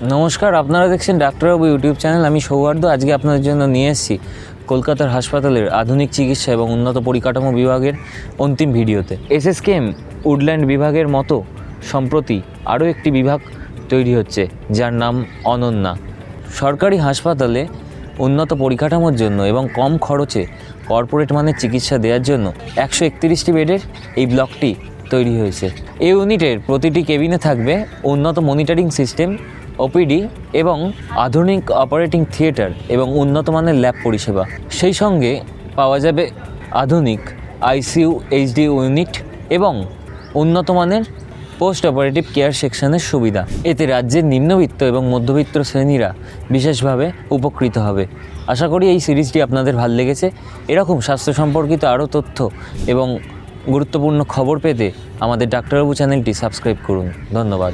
নমস্কার, আপনারা দেখছেন ডাক্তারবাবু ইউটিউব চ্যানেল। আমি সৌহার্দ্য, আজকে আপনাদের জন্য নিয়ে এসেছি কলকাতার হাসপাতালের আধুনিক চিকিৎসা এবং উন্নত পরিকাঠামো বিভাগের অন্তিম ভিডিওতে। এসএসকেএম উডল্যান্ড বিভাগের মতো সম্প্রতি আরও একটি বিভাগ তৈরি হচ্ছে, যার নাম অনন্যা। সরকারি হাসপাতালে উন্নত পরিকাঠামোর জন্য এবং কম খরচে কর্পোরেট মানের চিকিৎসা দেওয়ার জন্য একশো একত্রিশটি বেডের এই ব্লকটি তৈরি হয়েছে। এই ইউনিটের প্রতিটি কেবিনে থাকবে উন্নত মনিটরিং সিস্টেম ওপিডি এবং আধুনিক অপারেটিং থিয়েটার এবং উন্নত মানের ল্যাব পরিষেবা। সেই সঙ্গে পাওয়া যাবে আধুনিক আইসিইউ এইচডি ইউনিট এবং উন্নত মানের পোস্ট অপারেটিভ কেয়ার সেকশনের সুবিধা। এতে রাজ্যের নিম্নবিত্ত এবং মধ্যবিত্ত শ্রেণীরা বিশেষভাবে উপকৃত হবে। আশা করি এই সিরিজটি আপনাদের ভালো লেগেছে। এরকম স্বাস্থ্য সম্পর্কিত আরও তথ্য এবং গুরুত্বপূর্ণ খবর পেতে আমাদের ডাক্তারবাবু চ্যানেলটি সাবস্ক্রাইব করুন। ধন্যবাদ।